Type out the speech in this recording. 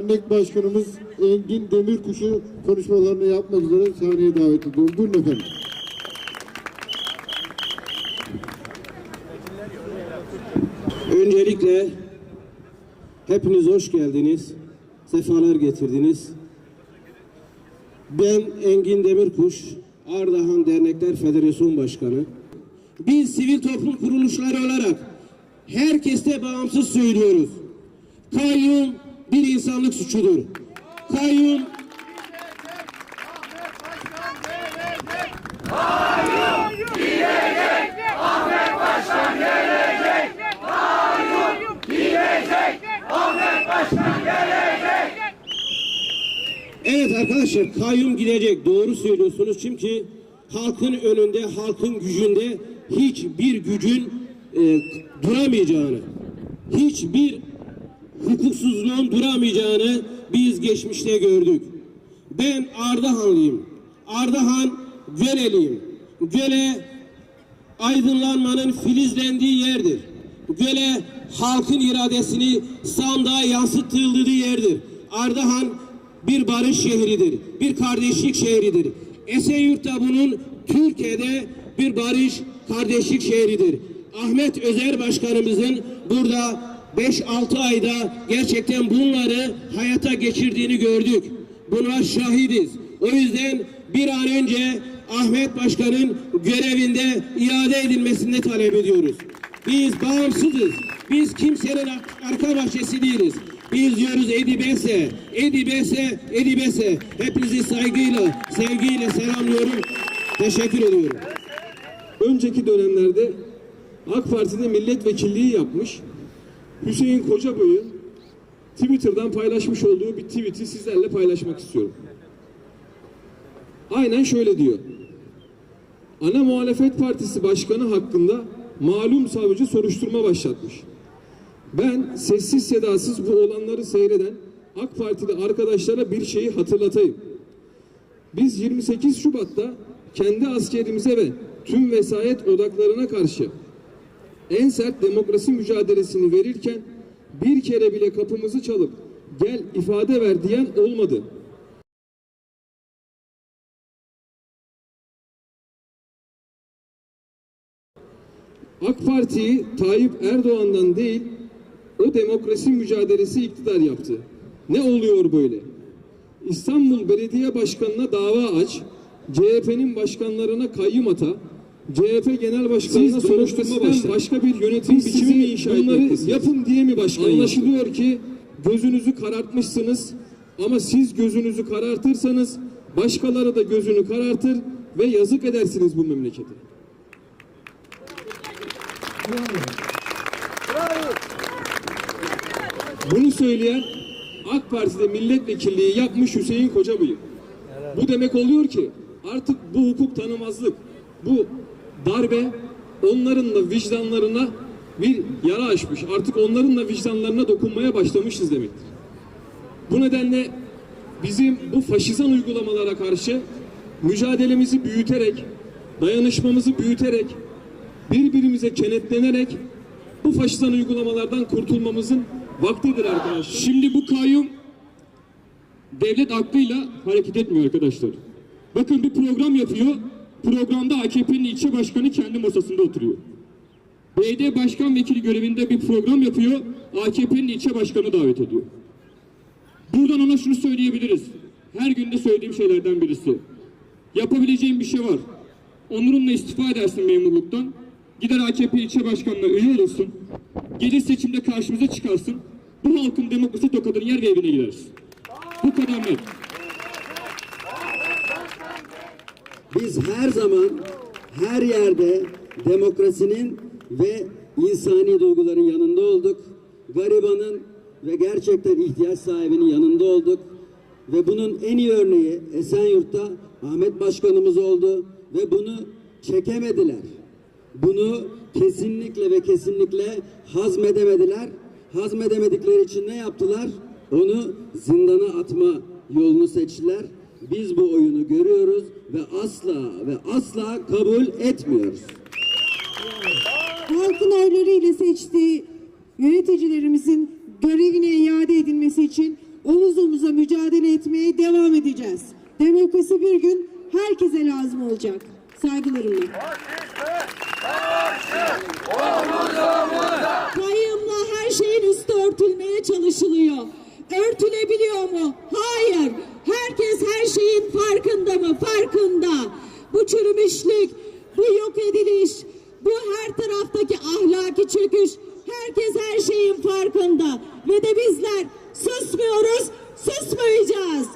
dernek başkanımız Engin Demirkuş'u konuşmalarını yapmak üzere sahneye davet ediyorum. Buyurun efendim. Öncelikle hepiniz hoş geldiniz. Sefalar getirdiniz. Ben Engin Demirkuş, Ardahan Dernekler Federasyon Başkanı. Biz sivil toplum kuruluşları olarak herkeste bağımsız söylüyoruz. Kayyum bir insanlık suçudur. Kayyum Evet arkadaşlar kayyum gidecek. Doğru söylüyorsunuz çünkü halkın önünde, halkın gücünde hiçbir gücün e, duramayacağını, hiçbir hukuksuzluğun duramayacağını biz geçmişte gördük. Ben Ardahanlıyım. Ardahan Göleliyim. Göle aydınlanmanın filizlendiği yerdir. Göle halkın iradesini sandığa yansıtıldığı yerdir. Ardahan bir barış şehridir, bir kardeşlik şehridir. Esenyurt da bunun Türkiye'de bir barış, kardeşlik şehridir. Ahmet Özer Başkanımızın burada 5-6 ayda gerçekten bunları hayata geçirdiğini gördük. Buna şahidiz. O yüzden bir an önce Ahmet Başkan'ın görevinde iade edilmesini talep ediyoruz. Biz bağımsızız. Biz kimsenin ar- arka bahçesi değiliz. Biz diyoruz Edibese, Edibese, Edibese. Hepinizi saygıyla, sevgiyle selamlıyorum. Teşekkür ediyorum. önceki dönemlerde AK Parti'de milletvekilliği yapmış Hüseyin Kocaboy'un Twitter'dan paylaşmış olduğu bir tweet'i sizlerle paylaşmak istiyorum. Aynen şöyle diyor. Ana muhalefet partisi başkanı hakkında malum savcı soruşturma başlatmış. Ben sessiz sedasız bu olanları seyreden AK Partili arkadaşlara bir şeyi hatırlatayım. Biz 28 Şubat'ta kendi askerimize ve tüm vesayet odaklarına karşı en sert demokrasi mücadelesini verirken bir kere bile kapımızı çalıp gel ifade ver diyen olmadı. AK Parti'yi Tayyip Erdoğan'dan değil o demokrasi mücadelesi iktidar yaptı. Ne oluyor böyle? İstanbul Belediye Başkanı'na dava aç, CHP'nin başkanlarına kayyum ata, CHP Genel Başkanı'na soruşturma başla. Başka bir yönetim Biz biçimi mi inşa etmektesiniz? yapın diye mi başkan Anlaşılıyor ki gözünüzü karartmışsınız ama siz gözünüzü karartırsanız başkaları da gözünü karartır ve yazık edersiniz bu memlekete. Bunu söyleyen AK Parti'de milletvekilliği yapmış Hüseyin Kocabıyık. Bu demek oluyor ki artık bu hukuk tanımazlık, bu darbe onların da vicdanlarına bir yara açmış. Artık onların da vicdanlarına dokunmaya başlamışız demektir. Bu nedenle bizim bu faşizan uygulamalara karşı mücadelemizi büyüterek, dayanışmamızı büyüterek, birbirimize kenetlenerek bu faşizan uygulamalardan kurtulmamızın vaktidir arkadaşlar. Şimdi bu kayyum devlet aklıyla hareket etmiyor arkadaşlar. Bakın bir program yapıyor. Programda AKP'nin ilçe başkanı kendi masasında oturuyor. BD başkan vekili görevinde bir program yapıyor. AKP'nin ilçe başkanı davet ediyor. Buradan ona şunu söyleyebiliriz. Her günde söylediğim şeylerden birisi. Yapabileceğin bir şey var. Onurunla istifa edersin memurluktan. Gider AKP ilçe başkanına üye olursun. Gelir seçimde karşımıza çıkarsın. Bu halkın demokrasi tokadını yer ve evine gideriz. Bu kadar net. Biz her zaman her yerde demokrasinin ve insani duyguların yanında olduk. Garibanın ve gerçekten ihtiyaç sahibinin yanında olduk. Ve bunun en iyi örneği Esenyurt'ta Ahmet Başkanımız oldu ve bunu çekemediler. Bunu kesinlikle ve kesinlikle hazmedemediler. Hazmedemedikleri için ne yaptılar? Onu zindana atma yolunu seçtiler. Biz bu oyunu görüyoruz ve asla ve asla kabul etmiyoruz. halkın oylarıyla seçtiği yöneticilerimizin görevine iade edilmesi için omuz omuza mücadele etmeye devam edeceğiz. Demokrasi bir gün herkese lazım olacak. Saygılarımla. Kayyımla her şeyin üstü örtülmeye çalışılıyor. Örtülebiliyor mu? Şeyin farkında mı? Farkında. Bu çürümüşlük, bu yok ediliş, bu her taraftaki ahlaki çöküş, herkes her şeyin farkında. Ve de bizler susmuyoruz, susmayacağız.